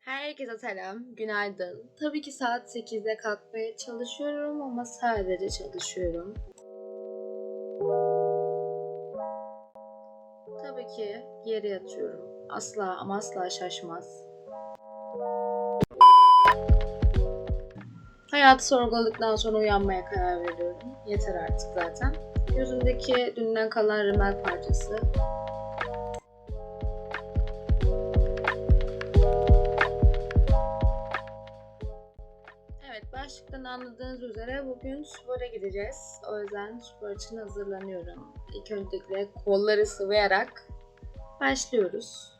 Herkese selam, günaydın. Tabii ki saat 8'de kalkmaya çalışıyorum ama sadece çalışıyorum. Tabii ki yere yatıyorum. Asla ama asla şaşmaz. Hayatı sorguladıktan sonra uyanmaya karar veriyorum. Yeter artık zaten. Gözümdeki dünden kalan rimel parçası Evet, başlıktan anladığınız üzere bugün spora gideceğiz. O yüzden spor için hazırlanıyorum. İlk öncelikle kolları sıvayarak başlıyoruz.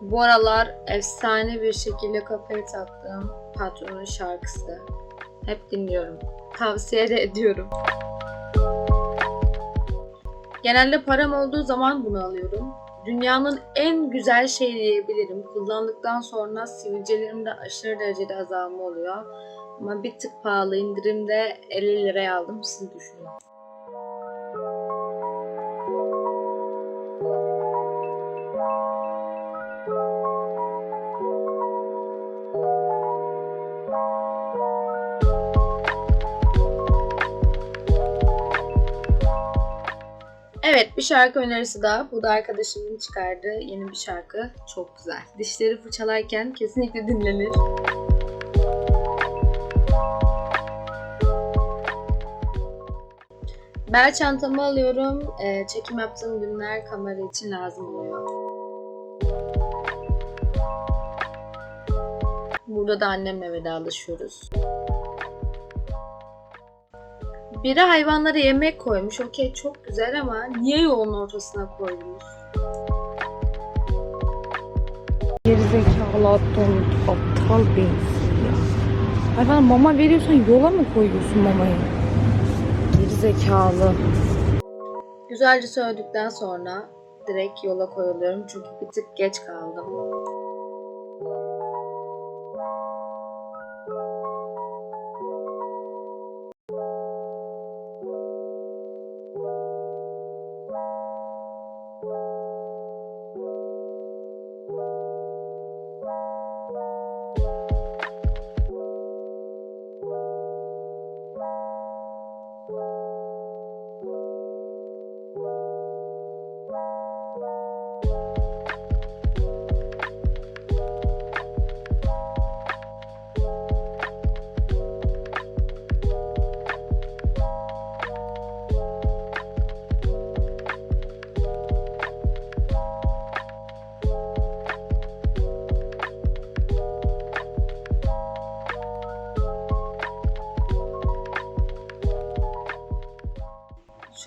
Bu aralar efsane bir şekilde kafaya taktığım patronun şarkısı. Hep dinliyorum. Tavsiye de ediyorum. Genelde param olduğu zaman bunu alıyorum. Dünyanın en güzel şey diyebilirim. Kullandıktan sonra sivilcelerimde aşırı derecede azalma oluyor. Ama bir tık pahalı indirimde 50 liraya aldım. Siz düşünün. Evet bir şarkı önerisi daha. Bu da arkadaşımın çıkardığı yeni bir şarkı. Çok güzel. Dişleri fırçalarken kesinlikle dinlenir. Bel çantamı alıyorum. Ee, çekim yaptığım günler kamera için lazım oluyor. Burada da annemle vedalaşıyoruz. Biri hayvanlara yemek koymuş. Okey çok güzel ama niye yolun ortasına koydunuz? Gerizekalı aptal, aptal beyinsiz ya. Hayvan mama veriyorsan yola mı koyuyorsun mamayı? Gerizekalı. Güzelce söyledikten sonra direkt yola koyuluyorum çünkü bir tık geç kaldım.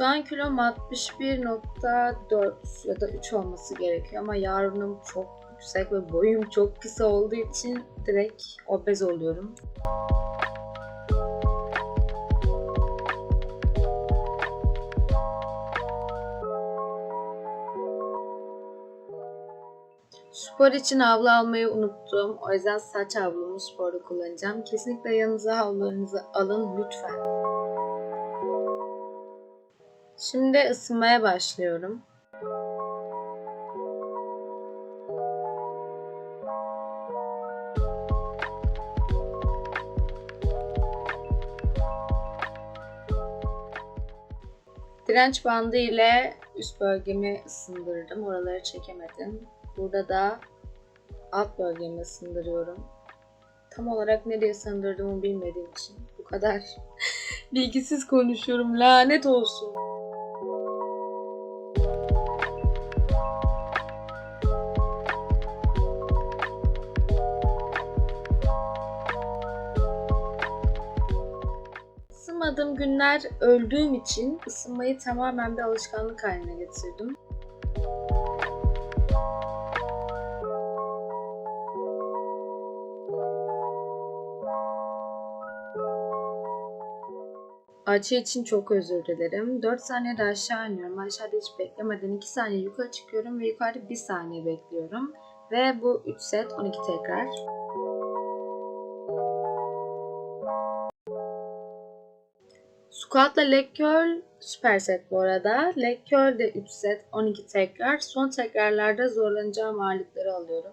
Şu an kilom 61.4 ya da 3 olması gerekiyor ama yarınım çok yüksek ve boyum çok kısa olduğu için direkt obez oluyorum. Spor için havlu almayı unuttum. O yüzden saç havlumu sporda kullanacağım. Kesinlikle yanınıza havlularınızı alın lütfen. Şimdi ısınmaya başlıyorum. Direnç bandı ile üst bölgemi ısındırdım. Oraları çekemedim. Burada da alt bölgemi ısındırıyorum. Tam olarak nereye ısındırdığımı bilmediğim için bu kadar bilgisiz konuşuyorum. Lanet olsun. Isınmadığım günler öldüğüm için ısınmayı tamamen bir alışkanlık haline getirdim. Açı için çok özür dilerim. 4 saniyede aşağı iniyorum. Aşağıda hiç beklemeden 2 saniye yukarı çıkıyorum ve yukarıda 1 saniye bekliyorum. Ve bu 3 set 12 tekrar. Squat'la leg curl süper set bu arada. Leg curl de 3 set 12 tekrar. Son tekrarlarda zorlanacağım ağırlıkları alıyorum.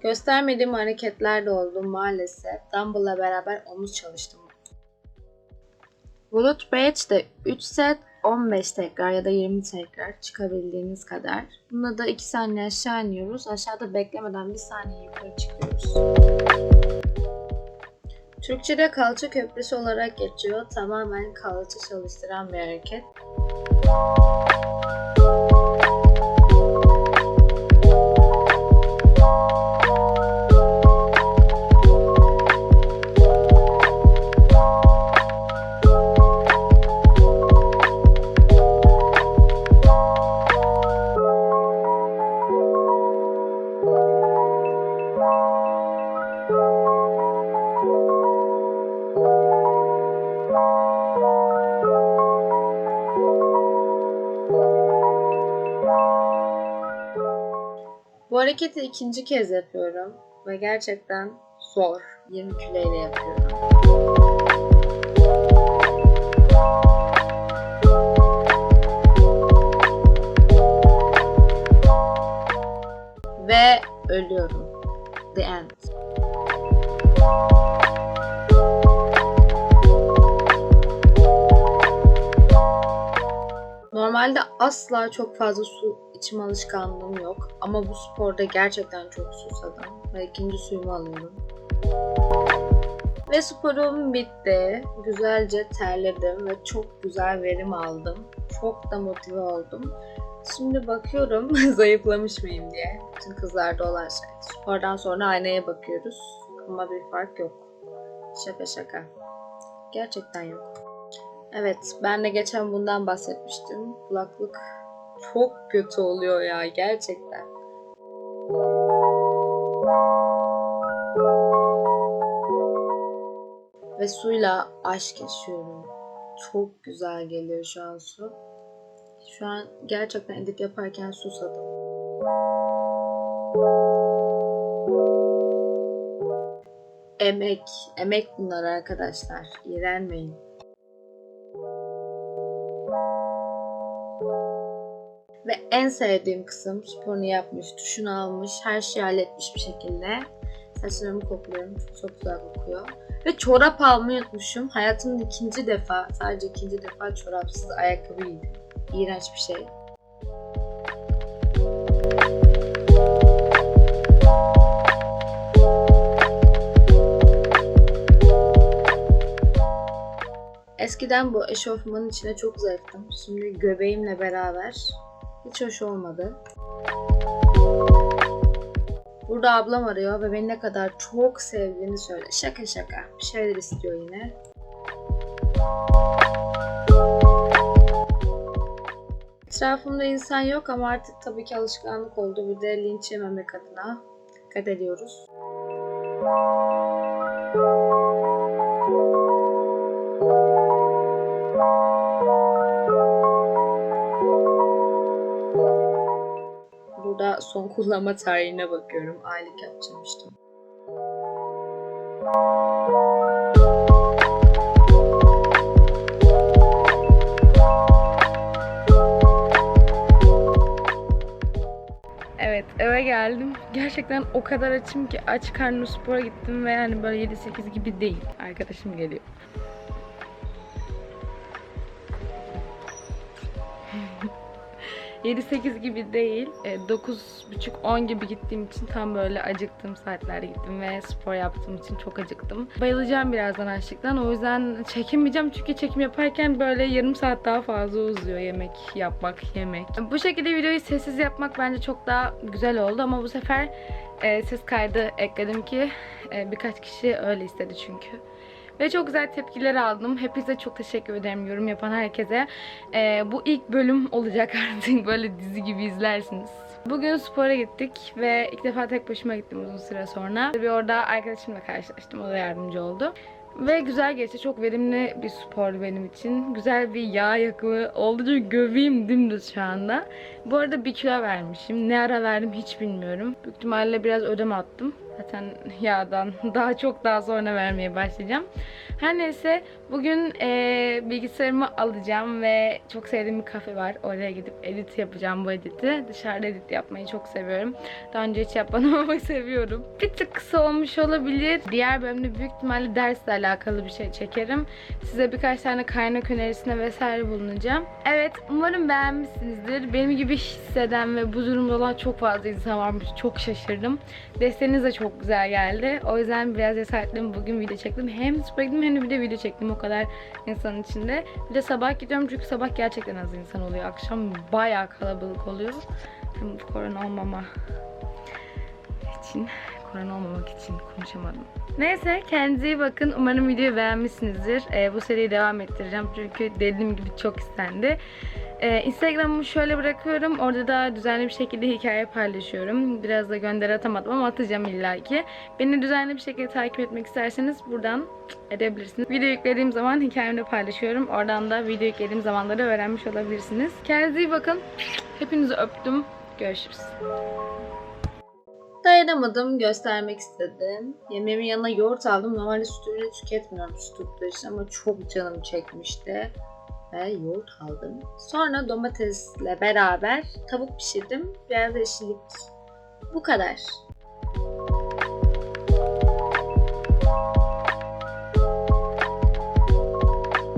Göstermediğim hareketler de oldu maalesef. Dumbbell'la beraber omuz çalıştım. Bulut Bridge de 3 set 15 tekrar ya da 20 tekrar çıkabildiğiniz kadar. Bunda da 2 saniye aşağı iniyoruz. Aşağıda beklemeden 1 saniye yukarı çıkıyoruz. Türkçe'de kalça köprüsü olarak geçiyor. Tamamen kalça çalıştıran bir hareket. Hareketi ikinci kez yapıyorum ve gerçekten zor. 20 kilo ile yapıyorum. Ve ölüyorum. The end. Normalde asla çok fazla su içme alışkanlığım yok. Ama bu sporda gerçekten çok susadım. Ve ikinci suyumu alıyorum. Ve sporum bitti. Güzelce terledim ve çok güzel verim aldım. Çok da motive oldum. Şimdi bakıyorum zayıflamış mıyım diye. Bütün kızlarda olan şey. Spordan sonra aynaya bakıyoruz. Ama bir fark yok. Şaka şaka. Gerçekten yok. Evet, ben de geçen bundan bahsetmiştim. Kulaklık çok kötü oluyor ya gerçekten. Ve suyla aşk yaşıyorum. Çok güzel geliyor şu an su. Şu an gerçekten edit yaparken susadım. Emek, emek bunlar arkadaşlar. İğrenmeyin. Ve en sevdiğim kısım sporunu yapmış, duşunu almış, her şeyi halletmiş bir şekilde. Saçlarımı kokluyorum. Çok güzel kokuyor. Ve çorap almayı unutmuşum. Hayatımda ikinci defa, sadece ikinci defa çorapsız ayakkabı giydim. İğrenç bir şey. Eskiden bu eşofmanın içine çok zayıftım. Şimdi göbeğimle beraber hiç hoş olmadı. Burada ablam arıyor ve beni ne kadar çok sevdiğini söyle. Şaka şaka. Bir şeyler istiyor yine. Etrafımda insan yok ama artık tabii ki alışkanlık oldu. Bir de linç yememek adına dikkat ediyoruz. Burada son kullanma tarihine bakıyorum. Aylık yapacağım işte. Evet eve geldim. Gerçekten o kadar açım ki aç karnına spora gittim ve yani böyle 7-8 gibi değil. Arkadaşım geliyor. ...7-8 gibi değil, 9.30-10 gibi gittiğim için tam böyle acıktığım saatlerde gittim ve spor yaptığım için çok acıktım. Bayılacağım birazdan açlıktan o yüzden çekinmeyeceğim çünkü çekim yaparken böyle yarım saat daha fazla uzuyor yemek yapmak, yemek. Bu şekilde videoyu sessiz yapmak bence çok daha güzel oldu ama bu sefer e, ses kaydı ekledim ki e, birkaç kişi öyle istedi çünkü. Ve çok güzel tepkiler aldım. Hepinize çok teşekkür ederim yorum yapan herkese. Ee, bu ilk bölüm olacak artık böyle dizi gibi izlersiniz. Bugün spora gittik ve ilk defa tek başıma gittim uzun süre sonra. Bir orada arkadaşımla karşılaştım. O da yardımcı oldu. Ve güzel geçti. Çok verimli bir spor benim için. Güzel bir yağ yakımı. Oldukça göbeğim dümdüz şu anda. Bu arada bir kilo vermişim. Ne ara verdim hiç bilmiyorum. Büyük ihtimalle biraz ödem attım. Zaten yağdan daha çok daha sonra vermeye başlayacağım. Her neyse bugün eee, bilgisayarımı alacağım ve çok sevdiğim bir kafe var. Oraya gidip edit yapacağım bu editi. Dışarıda edit yapmayı çok seviyorum. Daha önce hiç yapmadım ama seviyorum. Bir tık kısa olmuş olabilir. Diğer bölümde büyük ihtimalle dersle alakalı bir şey çekerim. Size birkaç tane kaynak önerisine vesaire bulunacağım. Evet umarım beğenmişsinizdir. Benim gibi hisseden ve bu durumda olan çok fazla insan varmış. Çok şaşırdım. Desteğiniz de çok güzel geldi. O yüzden biraz cesaretlim bugün video çektim. Hem spor gittim hem de bir de video çektim o kadar insanın içinde. Bir de sabah gidiyorum çünkü sabah gerçekten az insan oluyor. Akşam bayağı kalabalık oluyor. Hem korona olmama için, korona olmamak için konuşamadım. Neyse kendinize iyi bakın. Umarım videoyu beğenmişsinizdir. Ee, bu seriyi devam ettireceğim çünkü dediğim gibi çok istendi. Ee, Instagram'ımı şöyle bırakıyorum. Orada da düzenli bir şekilde hikaye paylaşıyorum. Biraz da gönderi atamadım ama atacağım illaki. Beni düzenli bir şekilde takip etmek isterseniz buradan edebilirsiniz. Video yüklediğim zaman hikayemde paylaşıyorum. Oradan da video yüklediğim zamanları öğrenmiş olabilirsiniz. Kendinize iyi bakın. Hepinizi öptüm. Görüşürüz. Dayanamadım, göstermek istedim. Yemeğimin yanına yoğurt aldım. Normalde süt ürünü tüketmiyorum süt için ama çok canım çekmişti. Ve yoğurt aldım. Sonra domatesle beraber tavuk pişirdim. Biraz yeşillik. Bu kadar.